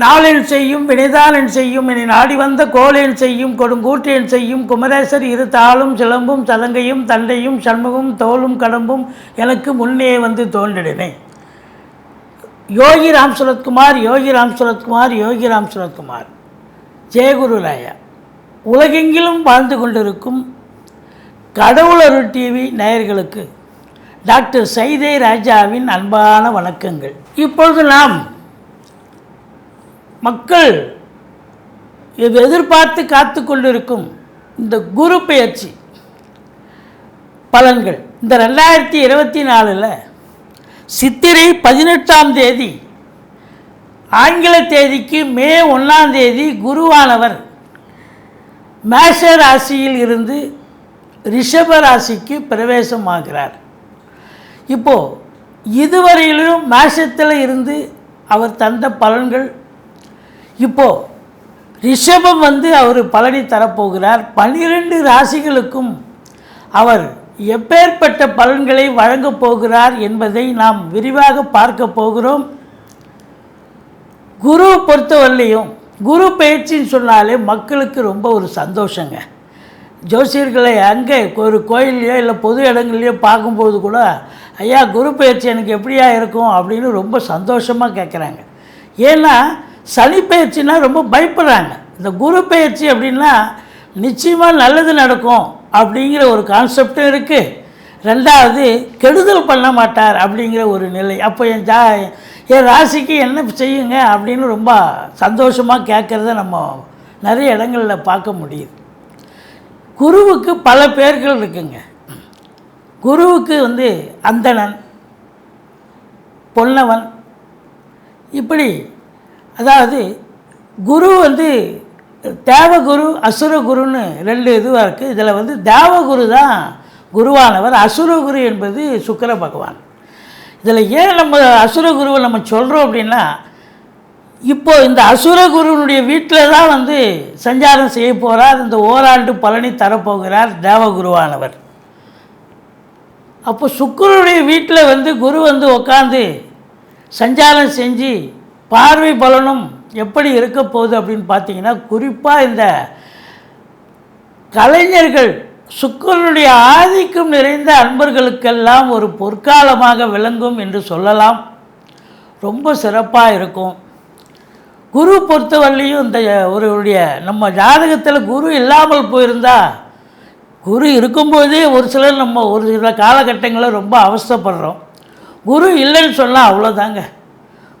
நாளென் செய்யும் வினைதானன் செய்யும் இனி நாடி வந்த கோலேன் செய்யும் கொடுங்கூற்றேன் செய்யும் குமரேசர் இரு தாளும் சிலம்பும் சதங்கையும் தண்டையும் சண்முகம் தோளும் கடம்பும் எனக்கு முன்னே வந்து தோன்றினேன் யோகி ராம் சுரத்குமார் யோகி ராம் சுரத்குமார் யோகி ராம் சுரத்குமார் ஜெயகுரு ராயா உலகெங்கிலும் வாழ்ந்து கொண்டிருக்கும் கடவுளருள் டிவி நேயர்களுக்கு டாக்டர் சைதே ராஜாவின் அன்பான வணக்கங்கள். இப்பொழுது நாம் மக்கள் இது எதிர்பார்த்து காத்து கொண்டிருக்கும் இந்த குரு பயிற்சி பலன்கள். இந்த ரெண்டாயிரத்தி இருபத்தி நாலில் சித்திரை பதினெட்டாம் தேதி ஆங்கில தேதிக்கு மே ஒன்றாம் தேதி குருவானவர் மேஷ ராசியில் இருந்து ரிஷப ராசிக்கு பிரவேசமாகிறார். இப்போது இதுவரையிலும் மேஷத்தில் இருந்து அவர் தந்த பலன்கள் இப்போது ரிஷபம் வந்து அவர் பலனை தரப்போகிறார். பன்னிரெண்டு ராசிகளுக்கும் அவர் எப்பேற்பட்ட பலன்களை வழங்கப் போகிறார் என்பதை நாம் விரிவாக பார்க்க போகிறோம். குரு பொறுத்தவரையிலையும் குரு பயிற்சின்னு சொன்னாலே மக்களுக்கு ரொம்ப ஒரு சந்தோஷங்க. ஜோசியர்களை அங்கே ஒரு கோயில்லையோ இல்லை பொது இடங்கள்லையோ பார்க்கும்போது கூட ஐயா குரு பயிற்சி எனக்கு எப்படியா இருக்கும்? அப்படின்னு ரொம்ப சந்தோஷமாக கேட்குறாங்க. ஏன்னா சனி பயிற்சினா ரொம்ப பயப்படுறாங்க. இந்த குரு பயிற்சி அப்படின்னா நிச்சயமாக நல்லது நடக்கும் அப்படிங்கிற ஒரு கான்செப்டும் இருக்குது ரெண்டாவது கெடுதல் பண்ண மாட்டார் அப்படிங்கிற ஒரு நிலை. அப்போ என் ஜா என் ராசிக்கு என்ன செய்யுங்க அப்படின்னு ரொம்ப சந்தோஷமாக கேட்குறத நம்ம நிறைய இடங்களில் பார்க்க முடியுது. குருவுக்கு பல பேர்கள் இருக்குங்க. குருவுக்கு வந்து அந்தணன் பொன்னவன் இப்படி அதாவது குரு வந்து தேவகுரு அசுரகுருன்னு ரெண்டு இதுவாக இருக்குது இதில் வந்து தேவகுரு தான் குருவானவர். அசுரகுரு என்பது சுக்கர பகவான். இதில் ஏன் நம்ம அசுரகுருவை நம்ம சொல்கிறோம் அப்படின்னா இப்போது இந்த அசுரகுருனுடைய வீட்டில் தான் வந்து சஞ்சாரம் செய்ய போகிறார் இந்த ஓராண்டு பலனை தரப்போகிறார் தேவகுருவானவர் அப்போ சுக்கரனுடைய வீட்டில் வந்து குரு வந்து உட்காந்து சஞ்சாரம் செஞ்சு பார்வை பலனும் எப்படி இருக்க போகுது அப்படின்னு பார்த்தீங்கன்னா குறிப்பாக இந்த கலைஞர்கள் சுக்கரனுடைய ஆதிக்கம் நிறைந்த அன்பர்களுக்கெல்லாம் ஒரு பொற்காலமாக விளங்கும் என்று சொல்லலாம். ரொம்ப சிறப்பாக இருக்கும். குரு பொறுத்தவரையிலையும் இந்த ஒருவருடைய நம்ம ஜாதகத்தில் குரு இல்லாமல் போயிருந்தா குரு இருக்கும்போதே ஒரு சிலர் நம்ம ஒரு சில காலகட்டங்களில் ரொம்ப அவஸ்தைப்படுறோம். குரு இல்லைன்னு சொன்னால் அவ்வளோதாங்க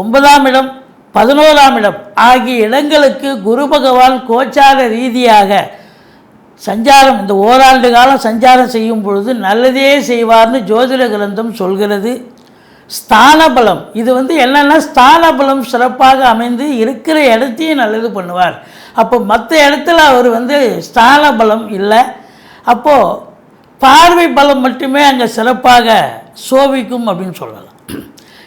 ஒன்பதாம் இடம் பதினோராம் இடம் ஆகிய இடங்களுக்கு குரு பகவான் கோச்சார ரீதியாக சஞ்சாரம் இந்த ஓராண்டு காலம் சஞ்சாரம் செய்யும் பொழுது நல்லதே செய்வார்னு ஜோதிட கிரந்தம் சொல்கிறது. ஸ்தானபலம் இது வந்து என்னென்னா ஸ்தானபலம் சிறப்பாக அமைந்து இருக்கிற இடத்தையும் நல்லது பண்ணுவார். அப்போ மற்ற இடத்துல அவர் வந்து ஸ்தானபலம் இல்லை. அப்போது பார்வை பலம் மட்டுமே அங்கே சிறப்பாக சோபிக்கும் அப்படின்னு சொல்லலாம்.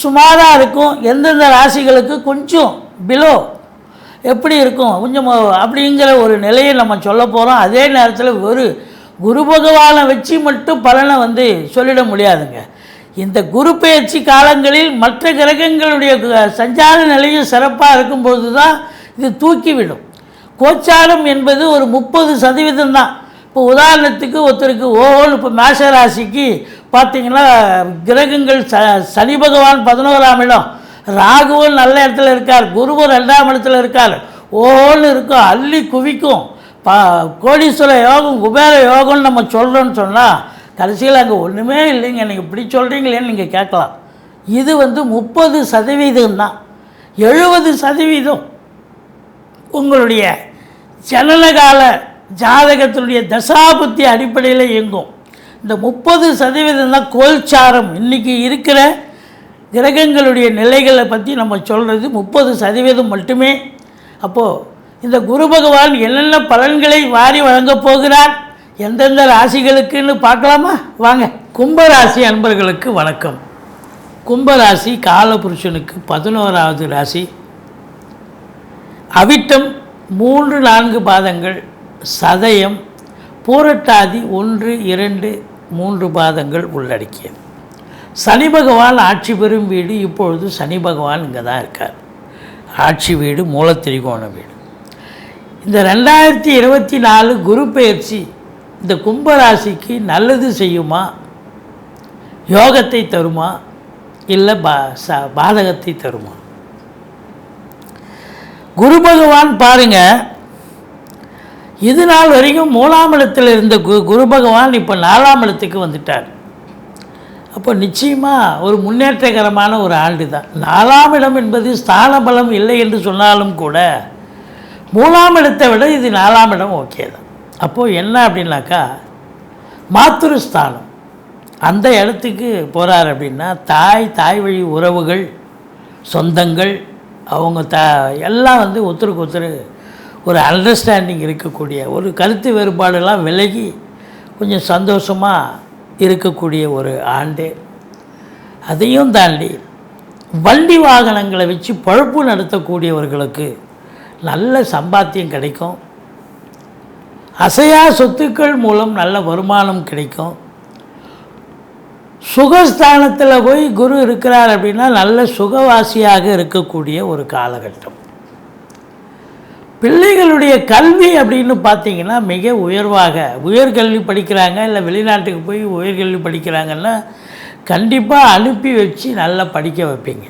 சுமாராக இருக்கும். எந்தெந்த ராசிகளுக்கு கொஞ்சம் பிலோ எப்படி இருக்கும்? கொஞ்சம் அப்படிங்கிற ஒரு நிலையை நம்ம சொல்ல போகிறோம் அதே நேரத்தில் ஒரு குரு பகவானை வச்சு மட்டும் பலனை வந்து சொல்லிட முடியாதுங்க. இந்த குரு பயிற்சி காலங்களில் மற்ற கிரகங்களுடைய சஞ்சார நிலையும் சிறப்பாக இருக்கும்போது தான் இது தூக்கிவிடும் கோச்சாரம் என்பது ஒரு முப்பது சதவீதம் தான் இப்போ உதாரணத்துக்கு ஒருத்தருக்கு ஓஹோன்னு இப்போ மேஷ ராசிக்கு பார்த்தீங்கன்னா கிரகங்கள் ச சனி பகவான் பதினோராம் இடம். ராகுவும் நல்ல இடத்துல இருக்கார். குருவும் ரெண்டாம் இடத்துல இருக்கார். ஓஹோன்னு இருக்கும். அள்ளி குவிக்கும். பா கோடீஸ்வர யோகம் குபேர யோகம்னு நம்ம சொல்கிறோன்னு சொன்னால் கடைசியில் அங்கே ஒன்றுமே இல்லைங்க. நீங்கள் இப்படி சொல்கிறீங்களேன்னு நீங்கள் கேட்கலாம். இது வந்து முப்பது சதவீதம் தான். எழுபது சதவீதம் உங்களுடைய ஜனனகால ஜாதகத்தினுடைய தசாபுத்தி அடிப்படையில் இயங்கும். இந்த முப்பது சதவீதம் தான் கோல்சாரம். இன்றைக்கி இருக்கிற கிரகங்களுடைய நிலைகளை பற்றி நம்ம சொல்கிறது முப்பது சதவீதம் மட்டுமே. அப்போது இந்த குரு பகவான் என்னென்ன பலன்களை வாரி வழங்கப் போகிறார்? எந்தெந்த ராசிகளுக்குன்னு பார்க்கலாமா? வாங்க. கும்பராசி அன்பர்களுக்கு வணக்கம். கும்பராசி காலபுருஷனுக்கு பதினோராவது ராசி. அவிட்டம் மூன்று நான்கு பாதங்கள். சதயம் பூரட்டாதி ஒன்று இரண்டு மூன்று பாதங்கள் உள்ளடக்கியது. சனி பகவான் ஆட்சி பெறும் வீடு இப்பொழுது சனி பகவான் இங்கே தான் இருக்கார். ஆட்சி வீடு மூலத்திரிகோண வீடு. இந்த ரெண்டாயிரத்தி இருபத்தி நாலு குரு பயிற்சி இந்த கும்பராசிக்கு நல்லது செய்யுமா? யோகத்தை தருமா? இல்லை பா ச பாதகத்தை தருமா? குரு பகவான் பாருங்கள் இது நாள் வரைக்கும் மூணாம் இடத்தில் இருந்த கு குரு பகவான் இப்போ நாலாம் இடத்துக்கு வந்துட்டார். அப்போ நிச்சயமாக ஒரு முன்னேற்றகரமான ஒரு ஆண்டு தான் நாலாம் இடம் என்பது ஸ்தான பலம் இல்லை என்று சொன்னாலும் கூட மூணாம் இடத்தை விட இது நாலாம் இடம் ஓகே தான். அப்போது என்ன அப்படின்னாக்கா மாத்திருஸ்தானம் அந்த இடத்துக்கு போகிறார் அப்படின்னா தாய் தாய் வழி உறவுகள் சொந்தங்கள் அவங்க த எல்லாம் வந்து ஒருத்தருக்கு ஒருத்தர் ஒரு அண்டர்ஸ்டாண்டிங் இருக்கக்கூடிய ஒரு கருத்து வேறுபாடெல்லாம் விலகி கொஞ்சம் சந்தோஷமாக இருக்கக்கூடிய ஒரு ஆண்டு. அதையும் தாண்டி வண்டி வாகனங்களை வச்சு பழப்பு நடத்தக்கூடியவர்களுக்கு நல்ல சம்பாத்தியம் கிடைக்கும். அசையா சொத்துக்கள் மூலம் நல்ல வருமானம் கிடைக்கும். சுகஸ்தானத்தில் போய் குரு இருக்கிறார் அப்படின்னா நல்ல சுகவாசியாக இருக்கக்கூடிய ஒரு காலகட்டம். பிள்ளைகளுடைய கல்வி அப்படின்னு பார்த்தீங்கன்னா மிக உயர்வாக உயர்கல்வி படிக்கிறாங்க இல்லை வெளிநாட்டுக்கு போய் உயர்கல்வி படிக்கிறாங்கன்னா கண்டிப்பாக அனுப்பி வச்சு நல்லா படிக்க வைப்பீங்க.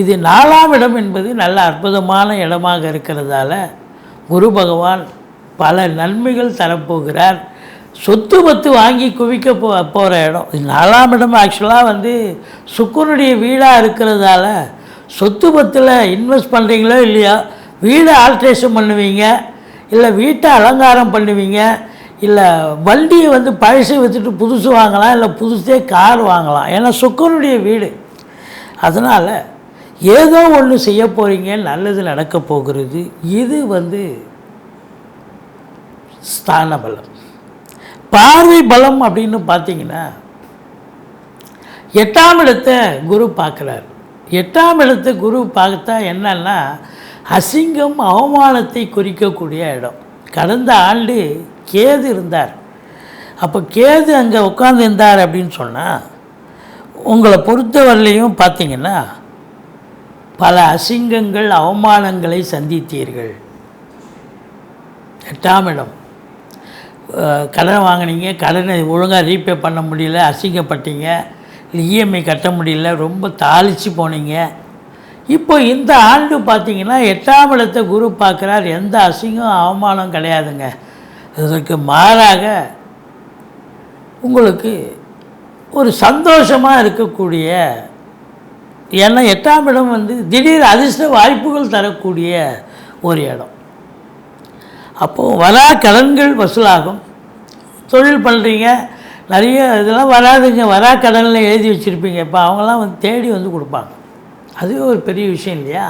இது நாலாம் இடம் என்பது நல்ல அற்புதமான இடமாக இருக்கிறதால குரு பகவான் பல நன்மைகள் தரப்போகிறார். சொத்து பத்து வாங்கி குவிக்க போ போகிற இடம். இது நாலாம் இடம் ஆக்சுவலாக வந்து சுக்குனுடைய வீடாக இருக்கிறதால சொத்து பத்தில் இன்வெஸ்ட் பண்ணுறீங்களோ இல்லையா வீடை ஆல்ட்ரேஷன் பண்ணுவீங்க இல்லை வீட்டை அலங்காரம் பண்ணுவீங்க இல்லை வண்டியை வந்து பழசு வச்சுட்டு புதுசு வாங்கலாம் இல்லை புதுசே கார் வாங்கலாம். ஏன்னா சுக்கனுடைய வீடு. அதனால் ஏதோ ஒன்று செய்ய போகிறீங்க நல்லது நடக்க போகிறது. இது வந்து ஸ்தான பலம். பார்வை பலம் அப்படின்னு பார்த்தீங்கன்னா எட்டாம் இடத்தை குரு பார்க்குறார். எட்டாம் இடத்தை குரு பார்த்தா என்னன்னா அசிங்கம் அவமானத்தை குறிக்கக்கூடிய இடம். கடந்த ஆண்டு கேது இருந்தார். அப்போ கேது அங்கே உட்காந்துருந்தார் அப்படின்னு சொன்னால் உங்களை பொறுத்தவரையிலையும் பார்த்தீங்கன்னா பல அசிங்கங்கள் அவமானங்களை சந்தித்தீர்கள். எட்டாம் இடம். கடன் வாங்கினீங்க கடனை ஒழுங்காக ரீபே பண்ண முடியல அசிங்கப்பட்டீங்க இஎம்ஐ கட்ட முடியல ரொம்ப தாளித்து போனீங்க. இப்போ இந்த ஆண்டு பார்த்தீங்கன்னா எட்டாம் இடத்தை குரு பார்க்குறார். எந்த அசிங்கம் அவமானம் கிடையாதுங்க. இதற்கு மாறாக உங்களுக்கு ஒரு சந்தோஷமாக இருக்கக்கூடிய ஏன்னா எட்டாம் இடம் வந்து திடீர் அதிர்ஷ்ட வாய்ப்புகள் தரக்கூடிய ஒரு இடம். அப்போது வரா கடன்கள் வசூலாகும். தொழில் பண்ணுறீங்க நிறைய இதெல்லாம் வராதுங்க. வரா கடனில் எழுதி வச்சுருப்பீங்க. இப்போ அவங்களாம் வந்து தேடி வந்து கொடுப்பாங்க. அதுவே ஒரு பெரிய விஷயம் இல்லையா?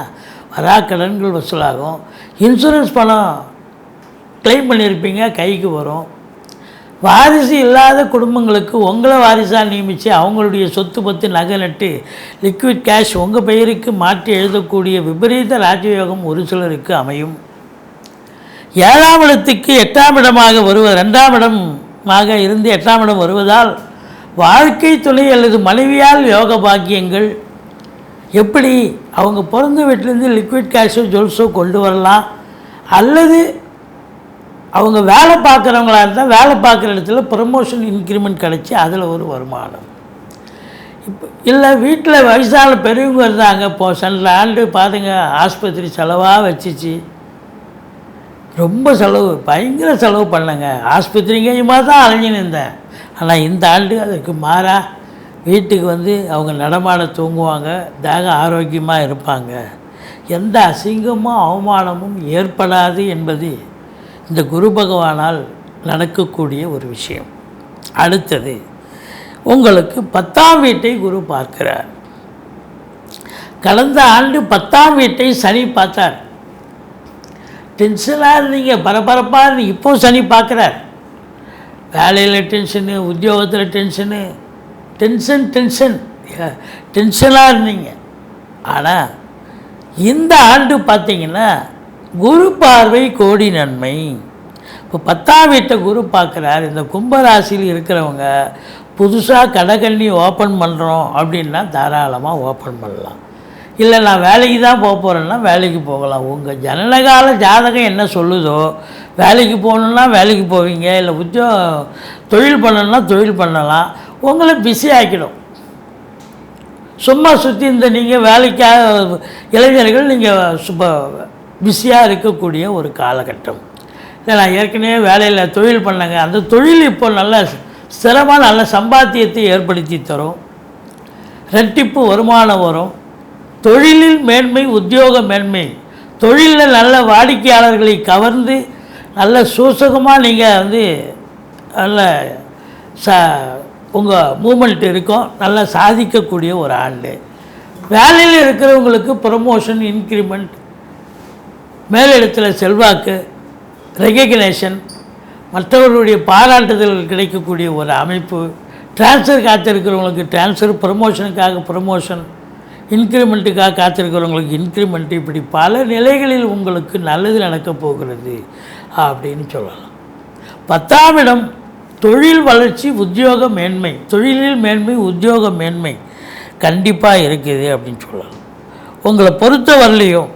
வரா கடன்கள் வசூலாகும். இன்சூரன்ஸ் பணம் க்ளைம் பண்ணியிருப்பீங்க கைக்கு வரும். வாரிசு இல்லாத குடும்பங்களுக்கு உங்களை வாரிசாக நியமித்து அவங்களுடைய சொத்து பத்து நகை நட்டு லிக்விட் கேஷ் உங்கள் பெயருக்கு மாற்றி எழுதக்கூடிய விபரீத ராஜயோகம் ஒரு சிலருக்கு அமையும். ஏழாம் இடத்துக்கு எட்டாம் இடமாக வருவது ரெண்டாம் இடமாக இருந்து எட்டாம் இடம் வருவதால் வாழ்க்கை துணை அல்லது மனைவியால் யோக பாக்கியங்கள் எப்படி அவங்க பிறந்த வீட்டிலேருந்து லிக்விட் கேஷோ ஜுவல்ஸோ கொண்டு வரலாம்? அல்லது அவங்க வேலை பார்க்குறவங்களா இருந்தால் வேலை பார்க்குற இடத்துல ப்ரமோஷன் இன்க்ரிமெண்ட் கிடச்சி அதில் ஒரு வருமானம். இப்போ இல்லை வீட்டில் வயசான பெரியவங்க இருந்தாங்க இப்போ சென்ற ஆண்டு பாருங்க ஆஸ்பத்திரி செலவாக வச்சிச்சு. ரொம்ப செலவு பயங்கர செலவு பண்ணேங்க. ஆஸ்பத்திரிங்கேயுமா தான் அலைஞ்சு நின்றேன் ஆனால் இந்த ஆண்டு அதுக்கு மாறா. வீட்டுக்கு வந்து அவங்க நடமாட தூங்குவாங்க தேக ஆரோக்கியமாக இருப்பாங்க. எந்த அசிங்கமும் அவமானமும் ஏற்படாது என்பது இந்த குரு பகவானால் நடக்கக்கூடிய ஒரு விஷயம். அடுத்தது உங்களுக்கு பத்தாம் வீட்டை குரு பார்க்கிறார். கடந்த ஆண்டு பத்தாம் வீட்டை சனி பார்த்தார். டென்ஷனாக இருந்தீங்க பரபரப்பாக இருந்தீங்க இப்போ சனி பார்க்குறார். வேலையில் டென்ஷனு உத்தியோகத்தில் டென்ஷனு டென்ஷன் டென்ஷன். டென்ஷனாக இருந்தீங்க. ஆனால் இந்த ஆண்டு பார்த்தீங்கன்னா குரு பார்வை கோடி நன்மை. இப்போ பத்தாம் வீட்டை குரு பார்க்குறார் இந்த கும்பராசியில் இருக்கிறவங்க புதுசாக கடைக்கண்ணி ஓப்பன் பண்ணுறோம் அப்படின்னா தாராளமாக ஓப்பன் பண்ணலாம். இல்லை நான் வேலைக்கு தான் போக போகிறேன்னா வேலைக்கு போகலாம். உங்கள் ஜனனகால ஜாதகம் என்ன சொல்லுதோ வேலைக்கு போகணுன்னா வேலைக்கு போவீங்க இல்லை உத்தியோ தொழில் பண்ணணுன்னா தொழில் பண்ணலாம். உங்களை பிஸி ஆக்கிடும். சும்மா சுற்றி இந்த நீங்கள் வேலைக்காக இளைஞர்கள் நீங்கள் சுப பிஸியாக இருக்கக்கூடிய ஒரு காலகட்டம். இல்லை நான் ஏற்கனவே வேலையில் தொழில் பண்ணேங்க. அந்த தொழில் இப்போ நல்ல ஸ்திரமாக நல்ல சம்பாத்தியத்தை ஏற்படுத்தி தரும். ரெட்டிப்பு வருமானம் வரும். தொழிலில் மேன்மை உத்தியோக மேன்மை. தொழிலில் நல்ல வாடிக்கையாளர்களை கவர்ந்து நல்ல சூசகமாக நீங்கள் வந்து நல்ல ச உங்கள் மூமெண்ட் இருக்கும். நல்லா சாதிக்கக்கூடிய ஒரு ஆண்டு வேலையில் இருக்கிறவங்களுக்கு ப்ரமோஷன் இன்க்ரிமெண்ட் மேலிடத்தில் செல்வாக்கு ரெகக்னேஷன் மற்றவர்களுடைய பாராட்டுதல் கிடைக்கக்கூடிய ஒரு அமைப்பு. ட்ரான்ஸ்ஃபர் காத்திருக்கிறவங்களுக்கு ட்ரான்ஸ்ஃபர் ப்ரமோஷனுக்காக ப்ரமோஷன் இன்க்ரிமெண்ட்டுக்காக காத்திருக்கிறவங்களுக்கு இன்க்ரிமெண்ட் இப்படி பல நிலைகளில் உங்களுக்கு நல்லது நடக்கப் போகிறது அப்படின்னு சொல்லலாம். பத்தாம் இடம் தொழில் வளர்ச்சி உத்தியோக மேன்மை. தொழிலில் மேன்மை உத்தியோக மேன்மை கண்டிப்பாக இருக்குது அப்படின்னு சொல்லலாம். உங்களை பொறுத்த வரலையும்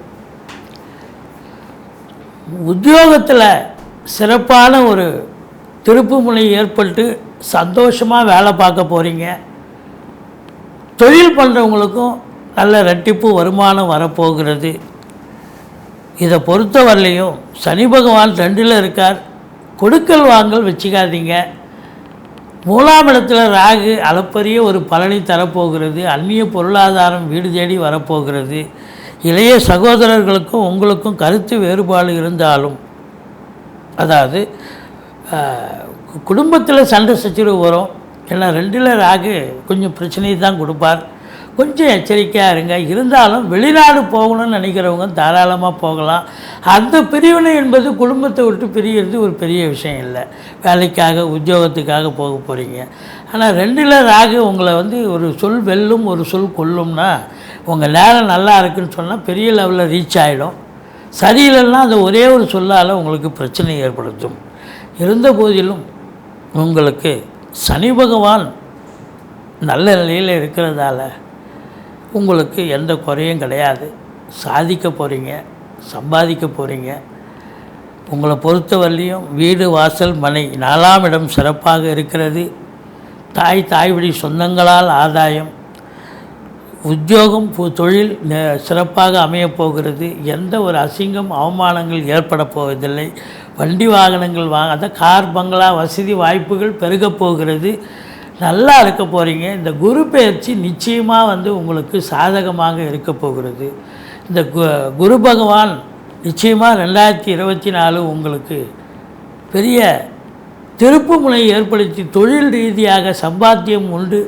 உத்தியோகத்தில் சிறப்பான ஒரு திருப்புமுனை ஏற்பட்டு சந்தோஷமாக வேலை பார்க்க போகிறீங்க தொழில் பண்ணுறவங்களுக்கும் நல்ல ரெட்டிப்பு வருமானம் வரப்போகிறது. இதை பொறுத்த வரலையும் சனி பகவான் ரெண்டில் இருக்கார். கொடுக்கல் வாங்கல் வச்சுக்காதீங்க. மூலாம் இடத்துல ராகு அளப்பரிய ஒரு பலனை தரப்போகிறது. அந்நிய பொருளாதாரம் வீடு தேடி வரப்போகிறது. இளைய சகோதரர்களுக்கும் உங்களுக்கும் கருத்து வேறுபாடு இருந்தாலும் அதாவது குடும்பத்தில் சண்டை சச்சரவு வரும். ஏன்னா ரெண்டில் ராகு கொஞ்சம் பிரச்சனையை தான் கொடுப்பார். கொஞ்சம் எச்சரிக்கையாக இருங்க. இருந்தாலும் வெளிநாடு போகணும்னு நினைக்கிறவங்க தாராளமாக போகலாம். அந்த பிரிவினை என்பது குடும்பத்தை விட்டு பிரிகிறது ஒரு பெரிய விஷயம் இல்லை. வேலைக்காக உத்தியோகத்துக்காக போக போகிறீங்க ஆனால் ரெண்டில் ராகு உங்களை வந்து ஒரு சொல் வெல்லும் ஒரு சொல் கொல்லும்னா உங்கள் நேரம் நல்லா இருக்குன்னு சொன்னால் பெரிய லெவலில் ரீச் ஆகிடும் சரியில்லைன்னா அந்த ஒரே ஒரு சொல்லால் உங்களுக்கு பிரச்சனை ஏற்படுத்தும். இருந்த போதிலும் உங்களுக்கு சனி பகவான் நல்ல நிலையில் இருக்கிறதால உங்களுக்கு எந்த குறையும் கிடையாது. சாதிக்க போகிறீங்க சம்பாதிக்க போகிறீங்க உங்களை பொறுத்தவரையிலையும் வீடு வாசல் மனை நாலாம் இடம் சிறப்பாக இருக்கிறது. தாய் தாய்வழி சொந்தங்களால் ஆதாயம். உத்தியோகம் பு- தொழில் சிறப்பாக அமையப்போகிறது எந்த ஒரு அசிங்கம் அவமானங்கள் ஏற்பட போவதில்லை. வண்டி வாகனங்கள் வாங்க அதான் கார் பங்களா வசதி வாய்ப்புகள் பெருகப் போகிறது. நல்லா இருக்க போகிறீங்க இந்த குரு பயிற்சி நிச்சயமாக வந்து உங்களுக்கு சாதகமாக இருக்க போகிறது. இந்த கு குரு பகவான் நிச்சயமாக ரெண்டாயிரத்தி இருபத்தி நாலு உங்களுக்கு பெரிய திருப்புமுனை ஏற்படுத்தி தொழில் ரீதியாக சம்பாத்தியம் உண்டு.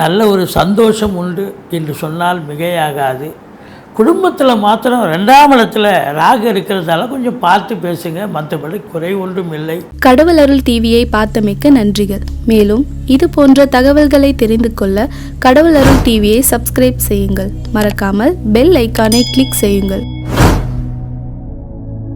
நல்ல ஒரு சந்தோஷம் உண்டு என்று சொன்னால் மிகையாகாது. குடும்பத்தில் மாத்திரம் ரெண்டாம் இடத்துல ராகு இருக்கிறதால கொஞ்சம் பார்த்து பேசுங்க. மற்றபடி குறை ஒன்றும் இல்லை. கடவுள் அருள் டிவியை பார்த்தமைக்க நன்றிகள். மேலும் இது போன்ற தகவல்களை தெரிந்து கொள்ள கடவுள் அருள் டிவியை சப்ஸ்கிரைப் செய்யுங்கள். மறக்காமல் பெல் ஐக்கானை கிளிக் செய்யுங்கள்.